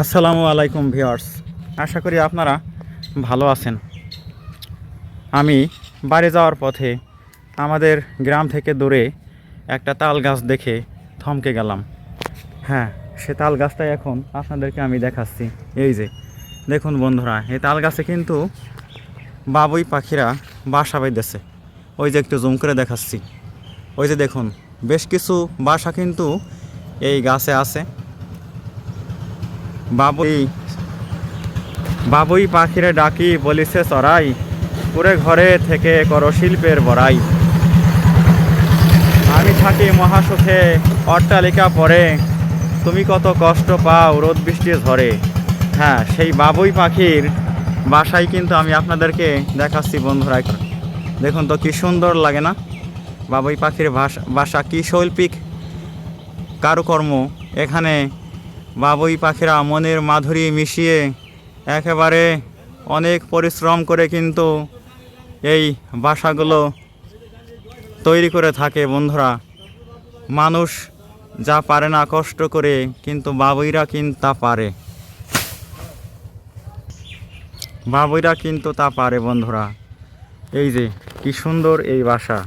আসসালামু আলাইকুম ভিওয়ার্স আশা করি আপনারা ভালো আছেন। আমি বাড়ি যাওয়ার পথে আমাদের গ্রাম থেকে দূরে একটা তাল গাছ দেখে থমকে গেলাম। হ্যাঁ সে তাল গাছটাই এখন আপনাদেরকে আমি দেখাচ্ছি। এই যে, দেখুন বন্ধুরা, এই তাল গাছে কিন্তু বাবুই পাখিরা বাসা বেঁধেছে। ওই যে একটু জুম করে দেখাচ্ছি। ওই যে দেখুন, বেশ কিছু বাসা কিন্তু এই গাছে আছে। বাবুই বাবুই পাখিরে ডাকি, বলিছে, চড়াই পুরে ঘরে থেকে করো শিল্পের বড়াই। আমি থাকি মহাসুখে, অট্টালিকা পরে তুমি কত কষ্ট পাও রোদ বৃষ্টি ঝরে। হ্যাঁ সেই বাবুই পাখির বাসায় কিন্তু আমি আপনাদেরকে দেখাচ্ছি, বন্ধুরা। দেখুন তো, কি সুন্দর লাগে না? বাবুই পাখির ভাষা বাসা কি শৈল্পিক কারুকর্ম এখানে বাবুই পাখিরা মনের মাধুরী মিশিয়ে একেবারে অনেক পরিশ্রম করে কিন্তু এই বাসাগুলো তৈরি করে থাকে বন্ধুরা। মানুষ যা পারে না কষ্ট করে কিন্তু বাবুইরা কিন্তু তা পারে। বাবুইরা কিন্তু তা পারে বন্ধুরা। এই যে, কি সুন্দর এই বাসা।